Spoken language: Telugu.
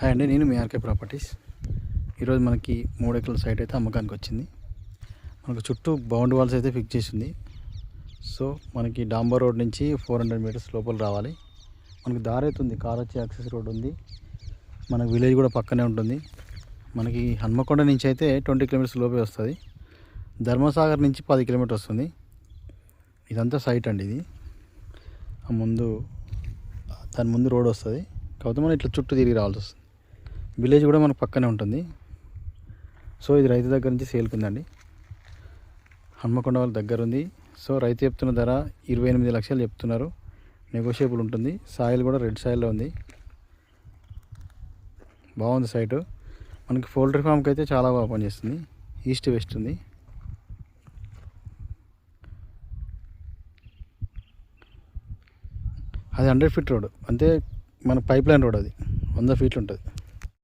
హాయ్ అండి నేను మీ ఆర్కే ప్రాపర్టీస్. ఈరోజు మనకి మూడు ఎకరాల సైట్ అయితే అమ్మకానికి వచ్చింది. మనకు చుట్టూ బౌండ్ వాల్స్ అయితే ఫిక్స్ చేసింది. సో మనకి డాంబర్ రోడ్ నుంచి ఫోర్ హండ్రెడ్ మీటర్స్ లోపల రావాలి. మనకి దారి అయితే ఉంది కార్ వచ్చి యాక్సెస్ రోడ్ ఉంది. మనకి విలేజ్ కూడా పక్కనే ఉంటుంది. మనకి హన్మకొండ నుంచి అయితే ట్వంటీ కిలోమీటర్స్ లోపే వస్తుంది. ధర్మసాగర్ నుంచి పది కిలోమీటర్ వస్తుంది. ఇదంతా సైట్ అండి ఇది. ఆ ముందు దాని ముందు రోడ్ వస్తుంది. కాకపోతే మనం ఇట్లా చుట్టూ తిరిగి రావాల్సి వస్తుంది. విలేజ్ కూడా మనకు పక్కనే ఉంటుంది. సో ఇది రైతు దగ్గర నుంచి సేల్కుందండి హన్మకొండ వాళ్ళ దగ్గర ఉంది. సో రైతు చెప్తున్న ధర ఇరవై ఎనిమిది లక్షలు చెప్తున్నారు. నెగోషియబుల్ ఉంటుంది. సాయిల్ కూడా రెడ్ సాయిల్లో ఉంది. బాగుంది సైటు మనకి పౌల్ట్రీ ఫామ్కి అయితే చాలా బాగా పనిచేస్తుంది. ఈస్ట్ వెస్ట్ ఉంది. అది హండ్రెడ్ ఫీట్ రోడ్ అంటే మన పైప్ లైన్ రోడ్ అది. వంద ఫీట్లు ఉంటుంది.